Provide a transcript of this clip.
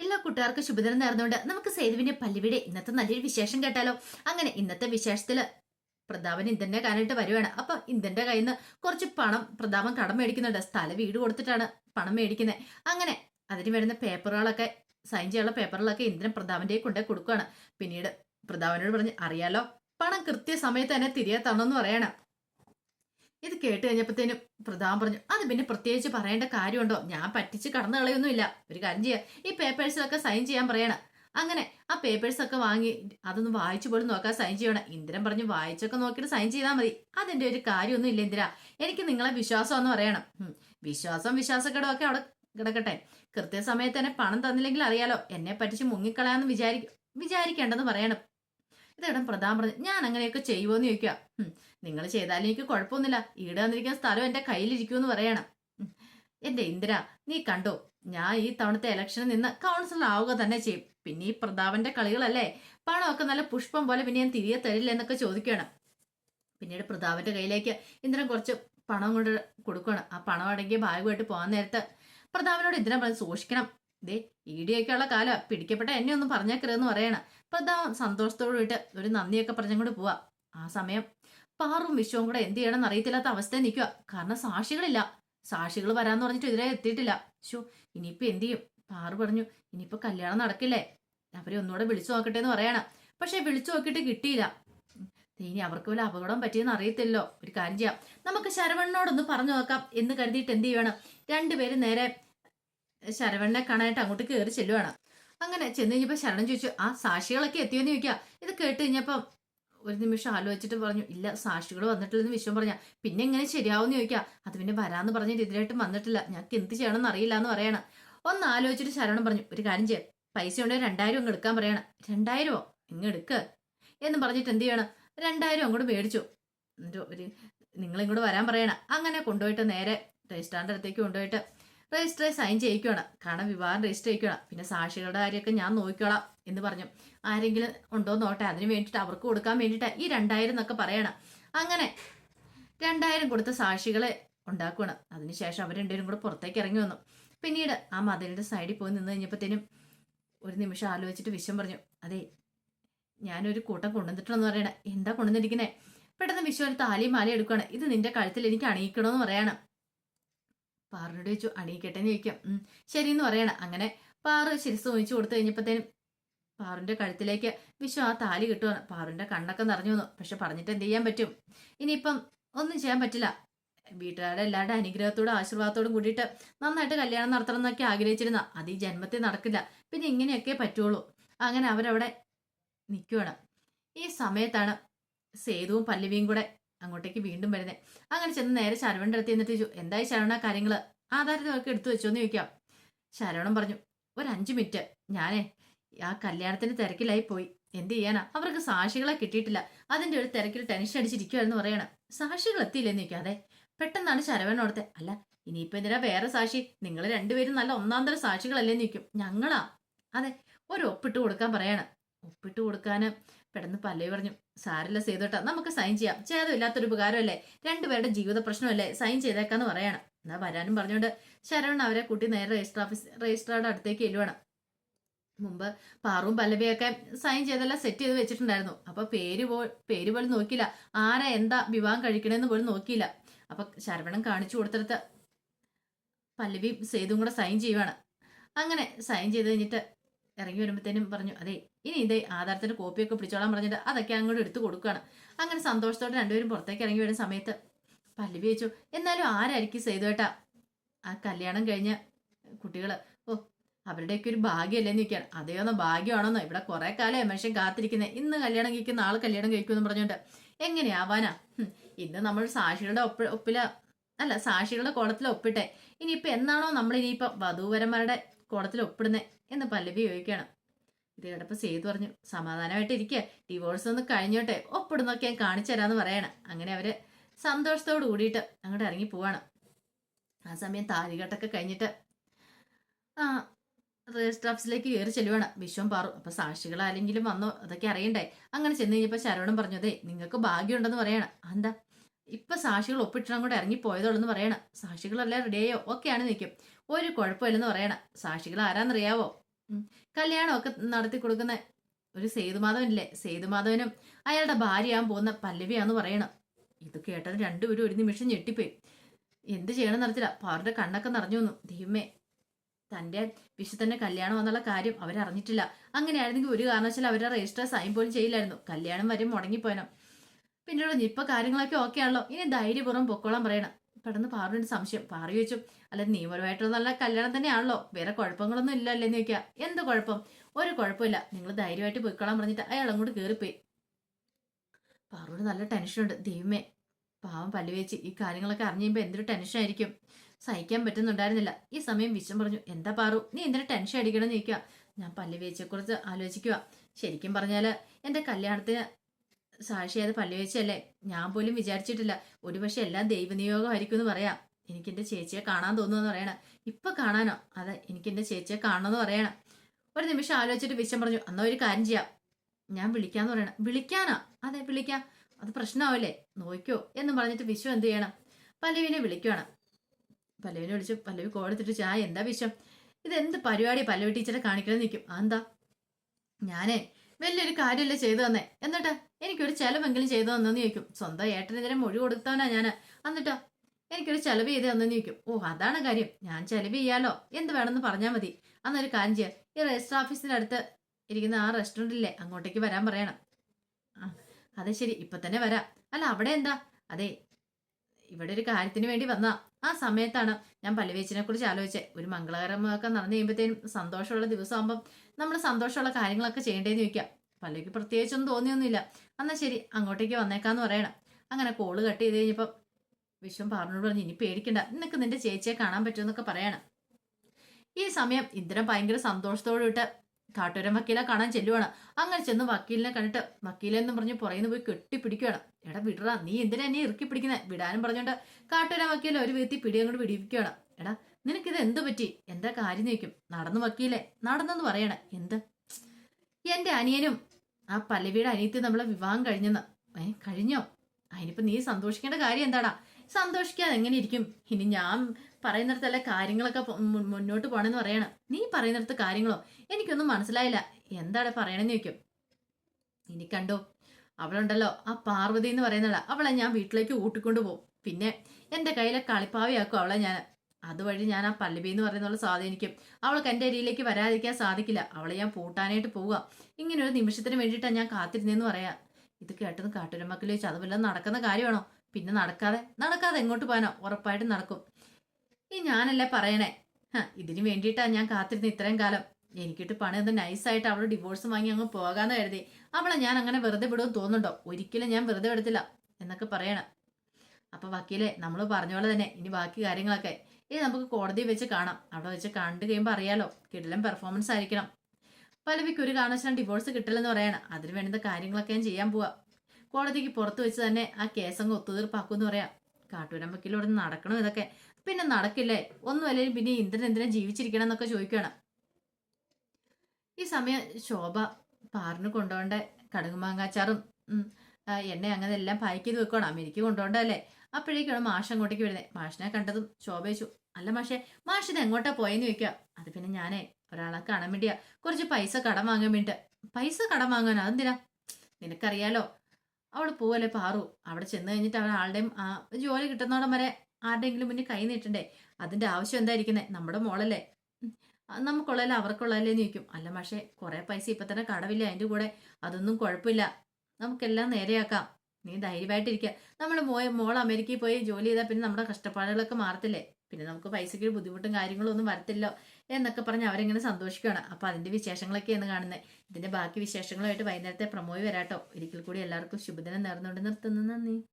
എല്ലാ കൂട്ടുകാർക്കും ശുഭദിനം നേർന്നുകൊണ്ട് നമുക്ക് സേതുവിന്റെ പല്ലുവിടെ ഇന്നത്തെ നല്ലൊരു വിശേഷം കേട്ടാലോ? അങ്ങനെ ഇന്നത്തെ വിശേഷത്തിൽ പ്രതാപൻ ഇന്ദന്റെ കാനായിട്ട് വരുവാണ്. അപ്പൊ ഇന്ദന്റെ കയ്യിൽ നിന്ന് കുറച്ച് പണം പ്രതാപൻ കടം മേടിക്കുന്നുണ്ട്. സ്ഥല വീട് കൊടുത്തിട്ടാണ് പണം മേടിക്കുന്നത് അങ്ങനെ അതിന് വരുന്ന പേപ്പറുകളൊക്കെ സൈൻ ചെയ്യാനുള്ള പേപ്പറുകളൊക്കെ ഇന്ദ്രൻ പ്രതാപന്റെ കൊണ്ടേ കൊടുക്കുകയാണ് പിന്നീട് പ്രതാപനോട് പറഞ്ഞ് അറിയാലോ പണം കൃത്യസമയത്ത് തന്നെ തിരികെ തന്നെന്ന് പറയണം. ഇത് കേട്ട് കഴിഞ്ഞപ്പോഴത്തേനും പ്രധാൻ പറഞ്ഞു അത് പിന്നെ പ്രത്യേകിച്ച് പറയേണ്ട കാര്യമുണ്ടോ? ഞാൻ പറ്റിച്ച് കടന്നു കളയൊന്നുമില്ല ഒരു കാര്യം ചെയ്യാം. ഈ പേപ്പേഴ്സിലൊക്കെ സൈൻ ചെയ്യാൻ പറയണം. അങ്ങനെ ആ പേപ്പേഴ്സ് ഒക്കെ വാങ്ങി അതൊന്ന് വായിച്ചു പോലും നോക്കാൻ സൈൻ ചെയ്യണം. ഇന്ദ്രൻ പറഞ്ഞു വായിച്ചൊക്കെ നോക്കിയിട്ട് സൈൻ ചെയ്താൽ മതി. അതിന്റെ ഒരു കാര്യമൊന്നും ഇല്ല ഇന്ദിര. എനിക്ക് നിങ്ങളെ വിശ്വാസമാണെന്ന് പറയണം. വിശ്വാസം വിശ്വാസക്കേടും ഒക്കെ അവിടെ കിടക്കട്ടെ. കൃത്യസമയത്ത് തന്നെ പണം തന്നില്ലെങ്കിൽ അറിയാലോ. എന്നെ പറ്റിച്ച് മുങ്ങിക്കളയാന്ന് വിചാരി വിചാരിക്കേണ്ടെന്ന് പറയണം. ഇതേടം പ്രധാൻ പറഞ്ഞു? ഞാൻ അങ്ങനെയൊക്കെ ചെയ്യുമോന്ന് ചോദിക്കുക നിങ്ങൾ ചെയ്താലും എനിക്ക് കുഴപ്പമൊന്നുമില്ല. ഈട് വന്നിരിക്കുന്ന സ്ഥലം എന്റെ കയ്യിലിരിക്കുമെന്ന് പറയണം. എന്റെ ഇന്ദിര നീ കണ്ടോ? ഞാൻ ഈ തവണത്തെ ഇലക്ഷനിൽ നിന്ന് കൗൺസിലർ ആവുക തന്നെ ചെയ്യും. പിന്നെ ഈ പ്രതാപന്റെ കളികളല്ലേ? പണമൊക്കെ നല്ല പുഷ്പം പോലെ പിന്നെ ഞാൻ തിരികെ തരില്ല എന്നൊക്കെ ചോദിക്കണം പിന്നീട് പ്രതാപന്റെ കയ്യിലേക്ക് ഇന്ദ്രൻ കുറച്ച് പണം കൊണ്ട് കൊടുക്കുകയാണ് ആ പണം അടങ്ങിയ ബാഗുമായിട്ട് പോകാൻ നേരത്ത് പ്രതാപനോട് ഇന്ദ്രൻ പറഞ്ഞ് സൂക്ഷിക്കണം. ദേ ഈടിയൊക്കെയുള്ള കാലം പിടിക്കപ്പെട്ട എന്നെ ഒന്നും പറഞ്ഞേക്കരുതെന്ന് പറയണം. പ്രതാപം സന്തോഷത്തോട് വിട്ട് ഒരു നന്ദിയൊക്കെ കൂടി പോവാ. ആ സമയം പാറും വിശ്വവും കൂടെ എന്ത് ചെയ്യണമെന്ന് അറിയത്തില്ലാത്ത അവസ്ഥ നിൽക്കുക കാരണം സാക്ഷികളില്ല. സാക്ഷികൾ വരാന്ന് പറഞ്ഞിട്ട് ഇതിലെ എത്തിയിട്ടില്ല. ശോ ഇനിയിപ്പോ എന്ത് ചെയ്യും? പാറു പറഞ്ഞു ഇനിയിപ്പോ കല്യാണം നടക്കില്ലേ? അവരെ ഒന്നുകൂടെ വിളിച്ചു നോക്കട്ടെ എന്ന് പറയണം. പക്ഷെ വിളിച്ചു നോക്കിയിട്ട് കിട്ടിയില്ല. ഇനി അവർക്ക് വല്ല അപകടം പറ്റിയെന്ന് അറിയത്തില്ലോ. ഒരു കാര്യം ചെയ്യാം. നമുക്ക് ശരവണ്ണനോടൊന്ന് പറഞ്ഞു നോക്കാം എന്ന് കരുതിയിട്ട് എന്ത് ചെയ്യണം? രണ്ടുപേരും നേരെ ശരവണ്ണനെ കാണാനായിട്ട് അങ്ങോട്ട് കയറി ചെല്ലുവാണ്. അങ്ങനെ ചെന്ന് കഴിഞ്ഞപ്പോൾ ശരണം ചോദിച്ചു ആ സാക്ഷികളൊക്കെ എത്തിയോന്ന് ചോദിക്കുക ഇത് കേട്ട് കഴിഞ്ഞപ്പം ഒരു നിമിഷം ആലോചിച്ചിട്ട് പറഞ്ഞു ഇല്ല സാക്ഷികൾ വന്നിട്ടില്ലെന്ന് വിശ്വം പറഞ്ഞ. പിന്നെ എങ്ങനെ ശരിയാവും ചോദിക്കുക അത് പിന്നെ വരാന്ന് പറഞ്ഞിട്ട് ഇതിലായിട്ടും വന്നിട്ടില്ല. ഞങ്ങൾക്ക് എന്ത് ചെയ്യണമെന്ന് അറിയില്ല എന്ന് പറയണം. ഒന്ന് ആലോചിച്ചിട്ട് ശരണം പറഞ്ഞു ഒരു കാര്യം ചെയ്യാം. പൈസ ഉണ്ടെങ്കിൽ രണ്ടായിരം അങ്ങ് എടുക്കാൻ പറയണം. രണ്ടായിരമോ? ഇങ്ങ് എടുക്ക്. എന്ന് പറഞ്ഞിട്ട് എന്ത് ചെയ്യണം? രണ്ടായിരം അങ്ങോട്ട് മേടിച്ചു. എന്നിട്ട് ഒരു നിങ്ങളിങ്ങോട്ട് വരാൻ പറയണം. അങ്ങനെ കൊണ്ടുപോയിട്ട് നേരെ രജിസ്ട്രാറിന്റെ അടുത്തേക്ക് കൊണ്ടുപോയിട്ട് രജിസ്റ്ററെ സൈൻ ചെയ്യിക്കണം കാരണം വിവാഹം രജിസ്റ്റർ ചെയ്യിക്കണം പിന്നെ സാക്ഷികളുടെ കാര്യമൊക്കെ ഞാൻ നോക്കിക്കോളാം എന്ന് പറഞ്ഞു. ആരെങ്കിലും ഉണ്ടോ നോട്ടെ അതിന് വേണ്ടിയിട്ട് അവർക്ക് കൊടുക്കാൻ വേണ്ടിയിട്ട് ഈ രണ്ടായിരം എന്നൊക്കെ പറയണം. അങ്ങനെ രണ്ടായിരം കൊടുത്ത സാക്ഷികളെ ഉണ്ടാക്കുകയാണ് അതിനുശേഷം അവർ രണ്ടുപേരും കൂടെ പുറത്തേക്ക് ഇറങ്ങി വന്നു. പിന്നീട് ആ മതിലിന്റെ സൈഡിൽ പോയി നിന്ന് കഴിഞ്ഞപ്പോഴത്തേനും ഒരു നിമിഷം ആലോചിച്ചിട്ട് വിശ്വം പറഞ്ഞു അതെ ഞാനൊരു കൂട്ടം കൊണ്ടുവന്നിട്ടെന്ന് പറയണേ. എന്താ കൊണ്ടുവന്നിരിക്കുന്നത് പെട്ടെന്ന് വിശ്വം ഒരു താലിയും മാലയും എടുക്കുകയാണ് ഇത് നിന്റെ കഴുത്തിൽ എനിക്ക് അണിയിക്കണമെന്ന് പറയണം. പാറിനോട് ചോദിച്ചു അണിയിക്കട്ടെ എന്ന് ചോദിക്കാം. ഉം, ശരിയെന്ന് പറയണം. അങ്ങനെ പാറ് ശിരസ് ഒഴിച്ചു കൊടുത്തു കഴിഞ്ഞപ്പോഴത്തേനും പാറിന്റെ കഴുത്തിലേക്ക് വിശ്വം ആ താലി കിട്ടുവാണ്. പാറിന്റെ കണ്ണൊക്കെ നിറഞ്ഞു വന്നു. പക്ഷെ പറഞ്ഞിട്ട് എന്ത് ചെയ്യാൻ പറ്റും? ഇനിയിപ്പം ഒന്നും ചെയ്യാൻ പറ്റില്ല. വീട്ടുകാരുടെ എല്ലാവരുടെ അനുഗ്രഹത്തോടും ആശീർവാദത്തോടും കൂടിയിട്ട് നന്നായിട്ട് കല്യാണം നടത്തണം എന്നൊക്കെ ആഗ്രഹിച്ചിരുന്ന. അത് ഈ ജന്മത്തിൽ നടക്കില്ല. പിന്നെ ഇങ്ങനെയൊക്കെ പറ്റുള്ളൂ. അങ്ങനെ അവരവിടെ നിൽക്കുവാണ് ഈ സമയത്താണ് സേതുവും പല്ലവിയും കൂടെ അങ്ങോട്ടേക്ക് വീണ്ടും വരുന്നേ. അങ്ങനെ ചെന്ന് നേരെ ശരവണന്റെ അടുത്ത് എന്നിട്ട് എന്തായി ശരവണ കാര്യങ്ങൾ ആധാരത്തിനൊക്കെ എടുത്തു വെച്ചോന്ന് ചോദിക്കാം. ശരവണം പറഞ്ഞു ഒരു അഞ്ചു മിനിറ്റ്. ഞാനേ ആ കല്യാണത്തിന് തിരക്കിലായി പോയി. എന്ത് ചെയ്യാനാ? അവർക്ക് സാക്ഷികളെ കിട്ടിയിട്ടില്ല. അതിന്റെ ഒരു തിരക്കിൽ ടെൻഷൻ അടിച്ചിരിക്കുവായിരുന്നു പറയണം. സാക്ഷികൾ എത്തിയില്ലെന്ന് അതെ പെട്ടെന്നാണ് ശരവണോടത്തെ അല്ല ഇനിയിപ്പോ എന്തിനാ വേറെ സാക്ഷി? നിങ്ങൾ രണ്ടുപേരും നല്ല ഒന്നാം തരം സാക്ഷികളല്ലേ നിൽക്കും ഞങ്ങളാ? അതെ ഒരു ഒപ്പിട്ട് കൊടുക്കാൻ പറയാണ്. ഒപ്പിട്ട് കൊടുക്കാന് പെട്ടെന്ന് പല്ലവി പറഞ്ഞു സാരില്ല സേതോട്ടാ നമുക്ക് സൈൻ ചെയ്യാം. ചേതമില്ലാത്തൊരു ഉപകാരമല്ലേ? രണ്ടുപേരുടെ ജീവിത പ്രശ്നമല്ലേ? സൈൻ ചെയ്തേക്കാന്ന് പറയണം. എന്നാ വരാനും പറഞ്ഞുകൊണ്ട് ശരവൺ അവരെ കൂട്ടി നേരെ രജിസ്റ്റർ ഓഫീസ് രജിസ്ട്രാറുടെ അടുത്തേക്ക് എല്ലുവാണ് മുമ്പ് പാറും പല്ലവിയൊക്കെ സൈൻ ചെയ്തെല്ലാം സെറ്റ് ചെയ്ത് വെച്ചിട്ടുണ്ടായിരുന്നു. അപ്പൊ പേര് പോ പേര് പോലും നോക്കിയില്ല. ആരാ എന്താ വിവാഹം കഴിക്കണേന്ന് പോലും നോക്കിയില്ല. അപ്പൊ ശരവണൻ കാണിച്ചു കൊടുത്തിടത്ത് പല്ലവിയും സേതും കൂടെ സൈൻ ചെയ്യുവാണ്. അങ്ങനെ സൈൻ ചെയ്ത് കഴിഞ്ഞിട്ട് ഇറങ്ങി വരുമ്പോഴത്തേനും പറഞ്ഞു അതെ ഇനി ഇതേ ആധാരത്തിന്റെ കോപ്പിയൊക്കെ പിടിച്ചോളാൻ പറഞ്ഞിട്ട് അതൊക്കെ അങ്ങോട്ട് എടുത്തു കൊടുക്കുകയാണ്. അങ്ങനെ സന്തോഷത്തോടെ രണ്ടുപേരും പുറത്തേക്ക് ഇറങ്ങി വരുന്ന സമയത്ത് പല്ലവി ചോദിച്ചു എന്നാലും ആരായിരിക്കും സേതുവേട്ടാ? ആ കല്യാണം കഴിഞ്ഞ കുട്ടികൾ. ഓ അവരുടെയൊക്കെ ഒരു ഭാഗ്യമല്ലേന്ന് നിൽക്കുകയാണ് അതേയൊന്ന് ഭാഗ്യമാണെന്നോ? ഇവിടെ കുറെ കാലം മനുഷ്യൻ കാത്തിരിക്കുന്നത് ഇന്ന് കല്യാണം കഴിക്കുന്ന ആൾ കല്യാണം കഴിക്കുമെന്ന് പറഞ്ഞുകൊണ്ട്. എങ്ങനെയാവാനാ ഇന്ന് നമ്മൾ സാക്ഷികളുടെ ഒപ്പ ഒപ്പില അല്ല സാക്ഷികളുടെ കോടത്തിൽ ഒപ്പിട്ടെ. ഇനിയിപ്പോൾ എന്നാണോ നമ്മൾ ഇനിയിപ്പോൾ വധൂവരന്മാരുടെ കോടത്തിൽ ഒപ്പിടുന്നത് എന്ന് പല്ലവി ചോദിക്കുകയാണ്. ഇത് സേതു പറഞ്ഞു സമാധാനമായിട്ട് ഇരിക്കുക ഡിവോഴ്സ് ഒന്ന് കഴിഞ്ഞോട്ടെ ഒപ്പിടുന്നൊക്കെ ഞാൻ കാണിച്ചു തരാന്ന് പറയണം. അങ്ങനെ അവർ സന്തോഷത്തോട് കൂടിയിട്ട് അങ്ങോട്ട് ഇറങ്ങി പോവാണ്. ആ സമയം താലികെട്ടൊക്കെ കഴിഞ്ഞിട്ട് ആ രജിസ്റ്റർ ഓഫീസിലേക്ക് കയറി ചെല്ലുവാണ്. വിശ്വം പാറു അപ്പൊ സാക്ഷികൾ ആരെങ്കിലും വന്നോ? അതൊക്കെ അറിയണ്ടേ? അങ്ങനെ ചെന്ന് കഴിഞ്ഞപ്പോ ശരവണൻ പറഞ്ഞു അതെ നിങ്ങൾക്ക് ഭാഗ്യമുണ്ടെന്ന് പറയണം. എന്താ? ഇപ്പൊ സാക്ഷികൾ ഒപ്പിട്ടണം കൂടെ ഇറങ്ങി പോയതോളെന്ന് പറയണം. സാക്ഷികളെല്ലാം റെഡിയായോ ഒക്കെയാണ് നിൽക്കും ഒരു കുഴപ്പമില്ലെന്ന് പറയണം. സാക്ഷികൾ ആരാന്നറിയാവോ? കല്യാണമൊക്കെ നടത്തി കൊടുക്കുന്ന ഒരു സേതുമാധവനില്ലേ സേതുമാധവനും അയാളുടെ ഭാര്യയാകാൻ പോകുന്ന പല്ലവിയാന്ന് പറയണം. ഇത് കേട്ടത് രണ്ടുപേരും ഒരു നിമിഷം ഞെട്ടിപ്പോയി. എന്ത് ചെയ്യണം നടത്തില്ല പാറുടെ കണ്ണൊക്കെ നിറഞ്ഞു വന്നു. ദൈവമേ തന്റെ വിശുദ്ധന്റെ കല്യാണം എന്നുള്ള കാര്യം അവരറിഞ്ഞിട്ടില്ല. അങ്ങനെയായിരുന്നെങ്കിൽ ഒരു കാരണവശാലും അവരെ രജിസ്റ്റർ സൈൻ പോലും ചെയ്യില്ലായിരുന്നു. കല്യാണം വരെ മുടങ്ങിപ്പോയണം. പിന്നീട് ഇപ്പൊ കാര്യങ്ങളൊക്കെ ഓക്കെ ആണല്ലോ ഇനി ധൈര്യപൂർവം പൊക്കോളാൻ പറയണം. പെട്ടെന്ന് പാറുണ്ട് സംശയം. പാറു ചോദിച്ചു അല്ല നിയമപരമായിട്ടുള്ള നല്ല കല്യാണം തന്നെയാണല്ലോ. വേറെ കുഴപ്പങ്ങളൊന്നും ഇല്ലല്ലേ? എന്ന് ചോദിക്കുക. എന്ത് കുഴപ്പം? ഒരു കുഴപ്പമില്ല. നിങ്ങൾ ധൈര്യമായിട്ട് പോയിക്കോളാൻ പറഞ്ഞിട്ട് അയാൾ അങ്ങോട്ട് കയറിപ്പോയി പാറുവിന് നല്ല ടെൻഷനുണ്ട് ദൈവമേ പാവം പല്ലുവേച്ച് ഈ കാര്യങ്ങളൊക്കെ അറിഞ്ഞു കഴിയുമ്പോൾ എന്തൊരു ടെൻഷനായിരിക്കും സഹിക്കാൻ പറ്റുന്നുണ്ടായിരുന്നില്ല. ഈ സമയം വിശ്വം പറഞ്ഞു എന്താ പാറു? നീ എന്തിനു ടെൻഷൻ അടിക്കണം എന്ന് ചോദിക്കുക. ഞാൻ പല്ലുവേച്ചയെക്കുറിച്ച് ആലോചിക്കുക ശരിക്കും പറഞ്ഞാൽ എന്റെ കല്യാണത്തിന് സാക്ഷിയായത് പല്ലുവെച്ചല്ലേ ഞാൻ പോലും വിചാരിച്ചിട്ടില്ല. ഒരുപക്ഷെ എല്ലാം ദൈവനിയോഗമായിരിക്കും എന്ന് പറയാം. എനിക്ക് എന്റെ ചേച്ചിയെ കാണാൻ തോന്നുന്നു പറയണം. ഇപ്പൊ കാണാനോ? അതെ എനിക്ക് എന്റെ ചേച്ചിയെ കാണണമെന്ന് പറയണം. ഒരു നിമിഷം ആലോചിച്ചിട്ട് വിശ്വം പറഞ്ഞു. എന്നാ ഒരു കാര്യം ചെയ്യാം. ഞാൻ വിളിക്കാന്ന് പറയണം. വിളിക്കാനാ? അതെ വിളിക്കാം. അത് പ്രശ്നമാവല്ലേ നോക്കിയോ എന്ന് പറഞ്ഞിട്ട് വിശ്വം എന്ത് ചെയ്യണം? പല്ലവിനെ വിളിക്കുവാണ്. പല്ലവിനെ വിളിച്ചു പല്ലവി കോടെത്തിട്ട് ചായ. എന്താ വിശ്വം? ഇത് എന്ത് പരിപാടി പല്ലവി ടീച്ചറെ കാണിക്കണം നിൽക്കും അതെന്താ? ഞാനേ വലിയൊരു കാര്യമല്ലേ ചെയ്തു തന്നെ? എന്നിട്ട് എനിക്കൊരു ചെലവെങ്കിലും ചെയ്തു തന്നെന്ന് ചോദിക്കും. സ്വന്തം ഏട്ടനെതിരെ മൊഴി കൊടുത്തവനാ ഞാൻ എന്നിട്ടോ? എനിക്കൊരു ചെലവ് ചെയ്ത് തന്നെന്ന് ചോദിക്കും. ഓ അതാണ് കാര്യം. ഞാൻ ചെലവ് ചെയ്യാലോ? എന്ത് വേണമെന്ന് പറഞ്ഞാൽ മതി. അന്നൊരു കാര്യം ചെയ്യാം. ഈ രജിസ്റ്റർ ഓഫീസിന്റെ അടുത്ത് ഇരിക്കുന്ന ആ റെസ്റ്റോറന്റില്ലേ അങ്ങോട്ടേക്ക് വരാൻ പറയണം. അതെ ശരി. ഇപ്പൊ തന്നെ വരാം. അല്ല അവിടെ എന്താ? അതെ ഇവിടെ ഒരു കാര്യത്തിന് വേണ്ടി വന്ന ആ സമയത്താണ് ഞാൻ പല്ലവേച്ചിനെ കുറിച്ച് ആലോചിച്ചത് ഒരു മംഗളകരമൊക്കെ നടന്നു കഴിയുമ്പോഴത്തേനും സന്തോഷമുള്ള ദിവസമാകുമ്പം നമ്മൾ സന്തോഷമുള്ള കാര്യങ്ങളൊക്കെ ചെയ്യേണ്ടതെന്ന് ചോദിക്കാം. പല്ലവിക്ക് പ്രത്യേകിച്ചൊന്നും തോന്നിയൊന്നുമില്ല. എന്നാൽ ശരി അങ്ങോട്ടേക്ക് വന്നേക്കാന്ന് പറയണം. അങ്ങനെ കോൾ കട്ട് ചെയ്ത് കഴിഞ്ഞപ്പം വിശ്വം പറഞ്ഞോട് പറഞ്ഞു ഇനി പേടിക്കണ്ട നിനക്ക് നിന്റെ ചേച്ചിയെ കാണാൻ പറ്റുമെന്നൊക്കെ പറയണം. ഈ സമയം ഇന്ദ്രൻ ഭയങ്കര സന്തോഷത്തോടെ വിട്ട് കാട്ടൂരൻ വക്കീലെ കാണാൻ ചെല്ലുവാണ്. അങ്ങനെ ചെന്ന് വക്കീലിനെ കണ്ടിട്ട് വക്കീലെന്നും പറഞ്ഞ് പുറയുന്ന പോയി കെട്ടിപ്പിടിക്കുകയാണ് എടാ വിടറ നീ എന്തിനാ എന്നെ ഇറുക്കി പിടിക്കുന്നത് വിടാനും പറഞ്ഞോണ്ട് കാട്ടൂരൻ വക്കീലെ ഒരു വ്യക്തി പിടി അങ്ങോട്ട് പിടിപ്പിക്കുകയാണ് എടാ നിനക്കിത് എന്ത് പറ്റി? എന്താ കാര്യം നീക്കും നടന്നു വക്കീലെ നടന്നെന്ന് പറയണേ. എന്ത്? എന്റെ അനിയനും ആ പല്ലവിയുടെ അനിയത്തി നമ്മളെ വിവാഹം കഴിഞ്ഞെന്ന്. ഏ കഴിഞ്ഞോ? അതിനിപ്പോ നീ സന്തോഷിക്കേണ്ട കാര്യം എന്താടാ? സന്തോഷിക്കാതെ എങ്ങനെ ഇരിക്കും? ഇനി ഞാൻ പറയുന്നിടത്തല്ല കാര്യങ്ങളൊക്കെ മുന്നോട്ട് പോകണമെന്ന് പറയണം. നീ പറയുന്നിടത്ത് കാര്യങ്ങളോ? എനിക്കൊന്നും മനസ്സിലായില്ല. എന്താണ് പറയണമെന്ന് ചോദിക്കും. ഇനി കണ്ടോ? അവളുണ്ടല്ലോ. ആ പാർവതി എന്ന് പറയുന്നവള അവളെ ഞാൻ വീട്ടിലേക്ക് കൂട്ടിക്കൊണ്ടു പോകും പിന്നെ എന്റെ കയ്യിലെ കളിപ്പാവയാക്കും അവളെ ഞാൻ. അതുവഴി ഞാൻ ആ പല്ലവി എന്ന് പറയുന്നവളെ സ്വാധീനിക്കും അവൾക്ക് എന്റെ അരിയിലേക്ക് വരാതിരിക്കാൻ സാധിക്കില്ല. അവളെ ഞാൻ പൂട്ടാനായിട്ട് പോവുക ഇങ്ങനെ ഒരു നിമിഷത്തിന് വേണ്ടിയിട്ടാണ് ഞാൻ കാത്തിരുന്നതെന്ന് പറയാം. ഇത് കേട്ടത് കാട്ടുരമ്മക്കിൽ വെച്ച് അതുപോലെ നടക്കുന്ന കാര്യമാണോ? പിന്നെ നടക്കാതെ നടക്കാതെ എങ്ങോട്ട് പോകാനോ? ഉറപ്പായിട്ടും നടക്കും. ഈ ഞാനല്ലേ പറയണേ? ഇതിനു വേണ്ടിയിട്ടാ ഞാൻ കാത്തിരുന്ന ഇത്രയും കാലം. എനിക്കിട്ട് പണി ഒന്ന് നൈസായിട്ട് അവൾ ഡിവോഴ്സ് വാങ്ങി അങ്ങ് പോകാന്ന് കരുതി. അവളെ ഞാൻ അങ്ങനെ വെറുതെ വിടുമെന്ന് തോന്നുന്നുണ്ടോ? ഒരിക്കലും ഞാൻ വെറുതെ വിടത്തില്ല എന്നൊക്കെ പറയണം. അപ്പൊ വക്കീലെ നമ്മൾ പറഞ്ഞ പോലെ തന്നെ ഇനി ബാക്കി കാര്യങ്ങളൊക്കെ ഇനി നമുക്ക് കോടതി വെച്ച് കാണാം. അവിടെ വെച്ച് കണ്ടു കഴിയുമ്പോൾ അറിയാലോ കിടലം പെർഫോമൻസ് ആയിരിക്കണം. പലവിക്ക് ഒരു കാരണവശാലും ഡിവോഴ്സ് കിട്ടില്ലെന്ന് പറയണം. അതിന് വേണ്ടുന്ന കാര്യങ്ങളൊക്കെ ഞാൻ ചെയ്യാൻ പോവാ. കോടതിക്ക് പുറത്ത് വെച്ച് തന്നെ ആ കേസങ്ങ് ഒത്തുതീർപ്പാക്കുമെന്ന് പറയാം. കാട്ടൂരം വക്കീലോട് നടക്കണം ഇതൊക്കെ? പിന്നെ നടക്കില്ലേ? ഒന്നും അല്ലെങ്കിൽ പിന്നെ ഇന്ദ്രൻ എന്തിനാ ജീവിച്ചിരിക്കണം എന്നൊക്കെ ചോദിക്കണം ഈ സമയം ശോഭ പാറിന് കൊണ്ടുപോകേണ്ട കടുകുമാങ്ങാച്ചാറും എണ്ണ അങ്ങനെ എല്ലാം പാക്ക് ചെയ്ത് വെക്കണം അമേരിക്ക കൊണ്ടുപോകണ്ടല്ലേ അപ്പോഴേക്കാണ് മാഷ് അങ്ങോട്ടേക്ക് വരുന്നത് മാഷിനെ കണ്ടതും ശോഭ ചോദിച്ചു അല്ല മാഷെ മാഷിത് എങ്ങോട്ടാ പോയെന്ന് ചോദിക്കുക അത് പിന്നെ ഞാനേ ഒരാളെ കാണാൻ വേണ്ടിയാ. കുറച്ച് പൈസ കടം വാങ്ങാൻ വേണ്ടിയിട്ട് പൈസ കടം വാങ്ങാൻ അതെന്തിനാ? നിനക്കറിയാലോ. അവൾ പോവല്ലേ പാറു. അവിടെ ചെന്ന് കഴിഞ്ഞിട്ട് അവൻ ആളുടെയും ജോലി കിട്ടുന്നോടം വരെ ആരുടെയെങ്കിലും മുന്നിൽ കൈ നീട്ടണ്ടേ? അതിന്റെ ആവശ്യം എന്തായിരിക്കുന്നേ നമ്മുടെ മോളല്ലേ. നമുക്കുള്ളല്ലേ അവർക്കുള്ളല്ലേ എന്ന് ചോദിക്കും. അല്ല പക്ഷേ കുറെ പൈസ ഇപ്പൊ തന്നെ കടവില്ല അതിന്റെ കൂടെ? അതൊന്നും കുഴപ്പമില്ല. നമുക്കെല്ലാം നേരെയാക്കാം. നീ ധൈര്യമായിട്ടിരിക്കുക നമ്മൾ മോയ മോൾ അമേരിക്കയിൽ പോയി ജോലി ചെയ്താൽ പിന്നെ നമ്മുടെ കഷ്ടപ്പാടുകളൊക്കെ മാറത്തില്ലേ? പിന്നെ നമുക്ക് പൈസയ്ക്ക് ബുദ്ധിമുട്ടും കാര്യങ്ങളും ഒന്നും വരത്തില്ലോ എന്നൊക്കെ പറഞ്ഞ് അവരെങ്ങനെ സന്തോഷിക്കുകയാണ് അപ്പൊ അതിന്റെ വിശേഷങ്ങളൊക്കെയാണ് കാണുന്നത് ഇതിന്റെ ബാക്കി വിശേഷങ്ങളുമായിട്ട് വൈകുന്നേരത്തെ പ്രമോയി വരാട്ടോ. ഒരിക്കൽ കൂടി എല്ലാവർക്കും ശുഭദിനം നേർന്നുകൊണ്ട് നിർത്തുന്നു. നന്ദി.